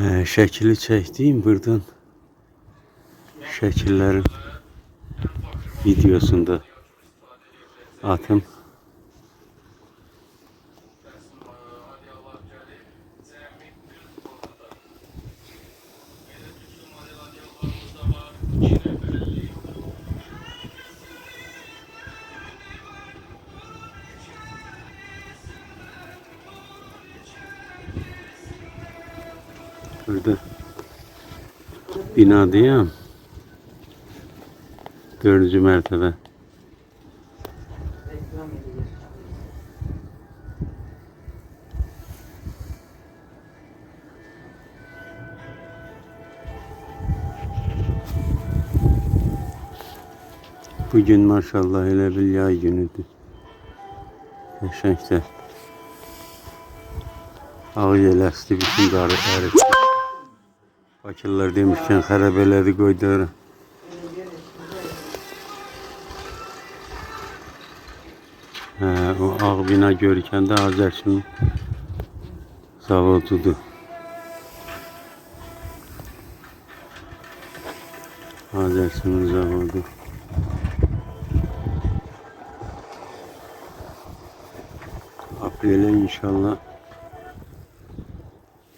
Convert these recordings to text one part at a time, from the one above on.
Ee, şekili çektiğim buradan şekillerin videosunda atım. Burada binadayım. Dördüncü mertebe. Bugün maşallah elə bir yay günüdür. Qəşəngdir. Ağ yeləsdi bütün qarı əridi. Bakırlar demişken xarabələri qoydular. Hə, o ağ bina görürkən də Azərçinin zavodudur. Azərçinin zavodu. Aprele inşallah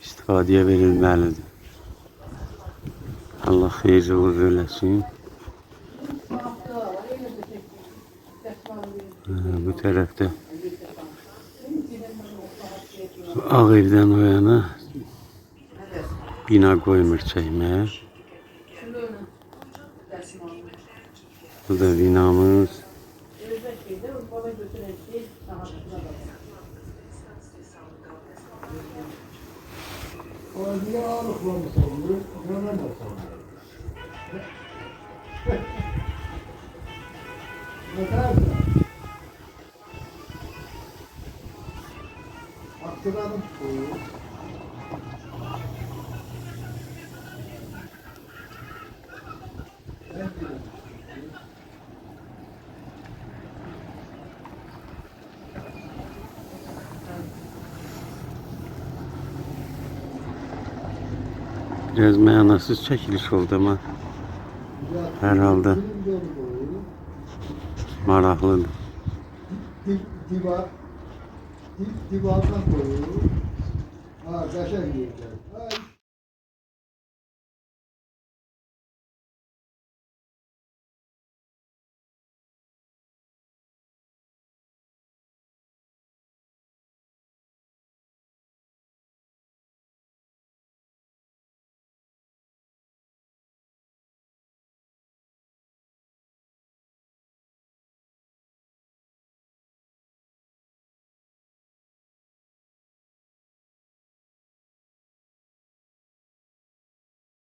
istifadeye verilməlidir. Allah xeyirli uğurlu eləsin. Ha, bu tərəfdə Ağ evdən o yana bina qoymur çəkməyə. Bu da binamız. O niye ağırlıkla mı savunuyor? Güvene mi savunuyor? Kadar Aktıranın koyu. Biraz mənasız çəkiliş oldu ama Herhalde. Birinci yolu koyu. maraqlıdır. Di- divar. Di- divardan koyu. Ha, yiyecek. Ha,